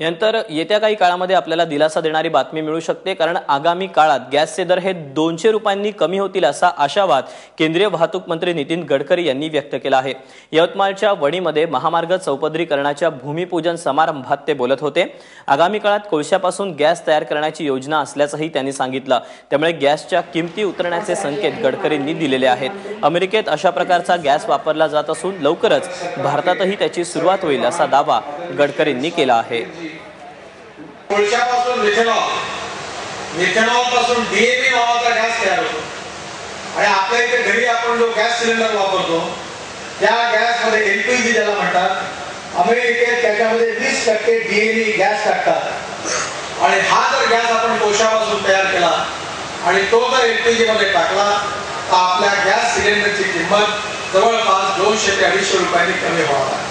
यानंतर येत्या काही काळामध्ये आपल्याला दिलासा देणारी बातमी मिळू शकते कारण आगामी काळात गॅसचे दर हे दोनशे रुपयांनी कमी होतील असा आशावाद केंद्रीय वाहतूक मंत्री नितीन गडकरी यांनी व्यक्त केला आहे. यवतमाळच्या वणीमध्ये महामार्ग चौपदरीकरणाच्या भूमिपूजन समारंभात ते बोलत होते. आगामी काळात कोळशापासून गॅस तयार करण्याची योजना असल्याचंही त्यांनी सांगितलं. त्यामुळे गॅसच्या किमती उतरण्याचे संकेत गडकरींनी दिलेले आहेत. अमेरिकेत अशा प्रकारचा गॅस वापरला जात असून लवकरच भारतातही त्याची सुरुवात होईल असा दावा गडकरींनी केला आहे. कोळशापासून मिथेनॉल मिथेनॉलपासून डीएपी नावाचा गॅस तयार होतो. आणि आपल्या इथे घरी आपण जो गॅस सिलेंडर वापरतो त्या गॅसमध्ये एलपीजी ज्याला म्हणतात अमेरिकेत त्याच्यामध्ये वीस टक्के डीएपी गॅस टाकतात. आणि हा जर गॅस आपण कोळशापासून तयार केला आणि तो जर एलपीजी मध्ये टाकला तर आपल्या गॅस सिलेंडरची किंमत जवळपास दोनशे ते अडीचशे रुपयांनी कमी होणार आहे.